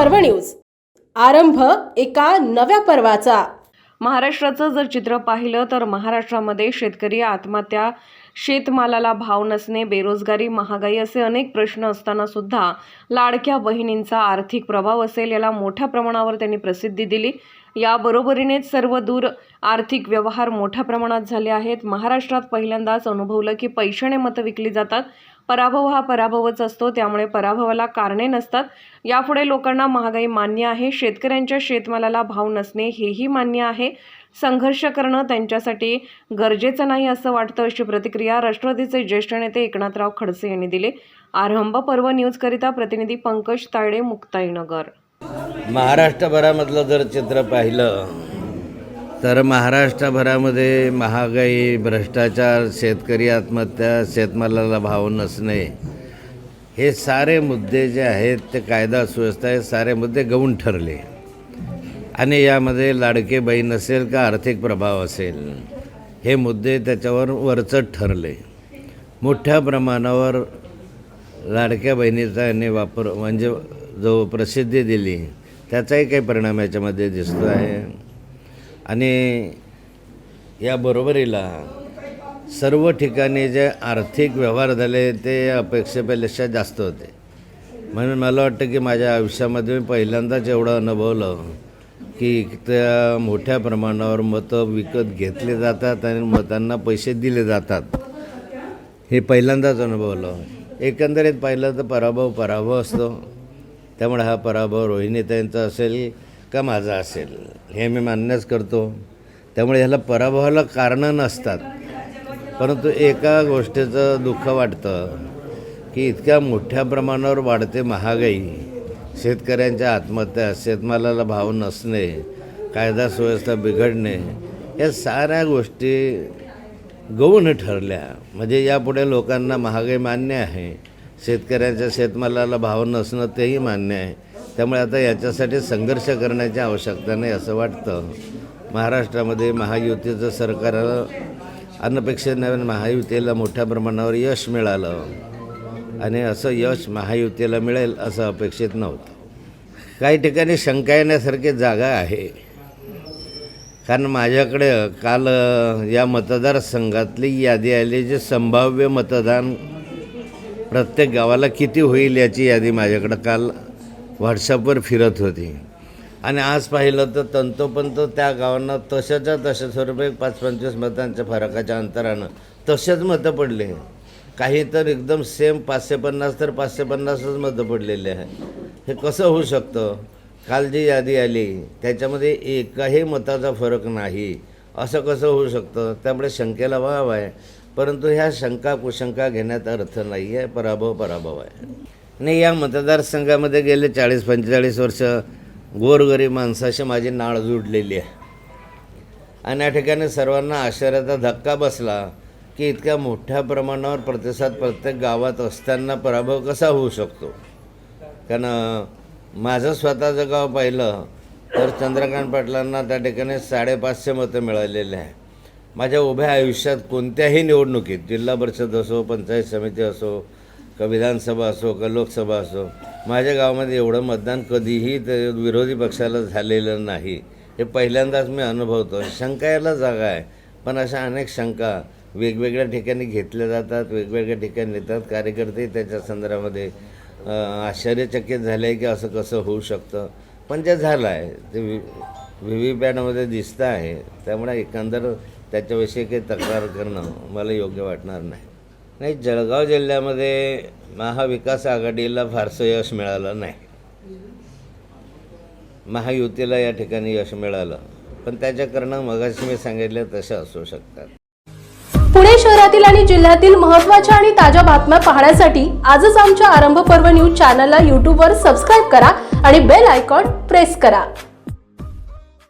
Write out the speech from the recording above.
पर्व न्यूज. आरंभ एका नव्या पर्वाचा. महाराष्ट्राचं जर चित्र पाहिलं तर महाराष्ट्रामध्ये शेतकरी आत्महत्या शेतमालाला भाव नसणे बेरोजगारी महागाई असे अनेक प्रश्न असताना सुद्धा लाडक्या बहिणींचा आर्थिक प्रभाव असेल याला मोठ्या प्रमाणावर त्यांनी प्रसिद्धी दिली. याबरोबरीनेच सर्व दूर आर्थिक व्यवहार मोठ्या प्रमाणात झाले आहेत. महाराष्ट्रात पहिल्यांदाच अनुभवलं की पैशाने मतं विकली जातात. पराभव हा पराभवच असतो त्यामुळे पराभवाला कारणे नसतात. यापुढे लोकांना महागाई मान्य आहे. शेतकऱ्यांच्या शेतमालाला भाव नसणे हेही मान्य आहे. संघर्ष करणं त्यांच्यासाठी गरजेचं नाही असं वाटतं अशी प्रतिक्रिया राष्ट्रवादीचे ज्येष्ठ नेते एकनाथराव खडसे यांनी दिली. आरंभ पर्व न्यूजकरिता प्रतिनिधी पंकज तायडे मुक्ताईनगर. महाराष्ट्रभरामधलं जर चित्र पाहिलं तर महाराष्ट्रभरामध्ये महागाई भ्रष्टाचार शेतकरी आत्महत्या शेतमालाला भाव नसणे हे सारे मुद्दे जे आहेत ते कायदा सुव्यवस्था हे सारे मुद्दे गौण ठरले. आणि यामध्ये लाडके बहीण असेल का आर्थिक प्रभाव असेल हे मुद्दे त्याच्यावर वरचट ठरले. मोठ्या प्रमाणावर लाडक्या बहिणीचा यांनी वापर म्हणजे जो प्रसिद्धी दिली त्याचाही काही परिणाम याच्यामध्ये दिसतो आहे. आणि या बरोबरीला सर्व ठिकाणी जे आर्थिक व्यवहार झाले ते अपेक्षेपेक्षा जास्त होते. म्हणून मला वाटतं की माझ्या आयुष्यामध्ये मी पहिल्यांदाच एवढं अनुभवलं की त्या मोठ्या प्रमाणावर मतं विकत घेतले जातात आणि मतांना पैसे दिले जातात. हे पहिल्यांदाच अनुभवलं. एकंदरीत पाहिलं तर पराभव पराभव असतो. त्यामुळे हा पराभव रोहिणीताईंचा असेल का माझा असेल हे मी मान्यच करतो. त्यामुळे ह्याला पराभवाला कारणं नसतात. परंतु एका गोष्टीचं दुःख वाटतं की इतक्या मोठ्या प्रमाणावर वाढते महागाई. शेतकऱ्यांच्या आत्महत्या शेतमालाला भाव नसणे कायदा सुव्यवस्था बिघडणे या साऱ्या गोष्टी गौण ठरल्या. म्हणजे यापुढे लोकांना महागाई मान्य आहे. शेतकऱ्यांच्या शेतमालाला भाव नसणं तेही मान्य आहे. त्यामुळे आता याच्यासाठी संघर्ष करण्याची आवश्यकता नाही असं वाटतं. महाराष्ट्रामध्ये महायुतीचं सरकार अनपेक्षित नवीन महायुतीला मोठ्या प्रमाणावर यश मिळालं. आणि असं यश महायुतीला मिळेल असं अपेक्षित नव्हतं. काही ठिकाणी शंका येण्यासारखी जागा आहे. कारण माझ्याकडे काल या मतदारसंघातली यादी आली जे संभाव्य मतदान प्रत्येक गावाला किती होईल याची यादी माझ्याकडं काल व्हॉट्सअपवर फिरत होती. आणि आज पाहिलं तर तंतोपंत त्या गावांना तशाच्या तशा स्वरूपे पाच पंचवीस मतांच्या फरकाच्या अंतरानं तसेच मतं पडले. काही तर एकदम सेम पाचशे पन्नास तर पाचशे पन्नासच मतं पडलेले आहे हे कसं होऊ शकतं? काल जी यादी आली त्याच्यामध्ये एकाही मताचा फरक नाही. असं कसं होऊ शकतं? त्यामुळे शंकेला वाव आहे. परंतु ह्या शंका कुशंका घेण्यात अर्थ नाही आहे पराभव पराभव आहे. आणि या मतदारसंघामध्ये गेले चाळीस पंचेचाळीस वर्ष गोरगरीब माणसाशी माझी नाळ जुडलेली आहे. आणि या ठिकाणी सर्वांना आश्चर्याचा धक्का बसला की इतक्या मोठ्या प्रमाणावर प्रतिसाद प्रत्येक गावात असताना पराभव कसा होऊ शकतो? कारण माझं स्वतःचं गाव पाहिलं तर चंद्रकांत पाटलांना त्या ठिकाणी साडेपाचशे मतं मिळालेले आहे माझ्या उभ्या आयुष्यात कोणत्याही निवडणुकीत जिल्हा परिषद असो पंचायत समिती असो का विधानसभा असो का लोकसभा असो माझ्या गावामध्ये एवढं मतदान कधीही ते विरोधी पक्षाला झालेलं नाही. हे पहिल्यांदाच मी अनुभवतो. शंका याला जागा आहे. पण अशा अनेक शंका वेगवेगळ्या ठिकाणी घेतल्या जातात वेगवेगळ्या ठिकाणी नेतात. कार्यकर्ते त्याच्या संदर्भामध्ये आश्चर्यचकित झाले की असं कसं होऊ शकतं. पण जे झालं आहे ते व्ही व्ही व्ही पॅटमध्ये दिसतं आहे. त्यामुळे एकंदर त्याच्याविषयी काही तक्रार करणं मला योग्य वाटणार नाही. नाही जळगाव जिल्ह्यामध्ये महाविकास आघाडीला फारसं यश मिळालं नाही. महायुतीला या ठिकाणी यश मिळालं पण त्याच्या करणं मगाशी मी सांगितलं तसे असू शकतात. पुणे शहरातील आणि जिल्ह्यातील महत्त्वाच्या आणि ताज्या बातम्या पाहण्यासाठी आजच आमच्या आरंभ पर्व न्यूज चॅनलला यूट्यूबवर सबस्क्राईब करा आणि बेल आयकॉन प्रेस करा.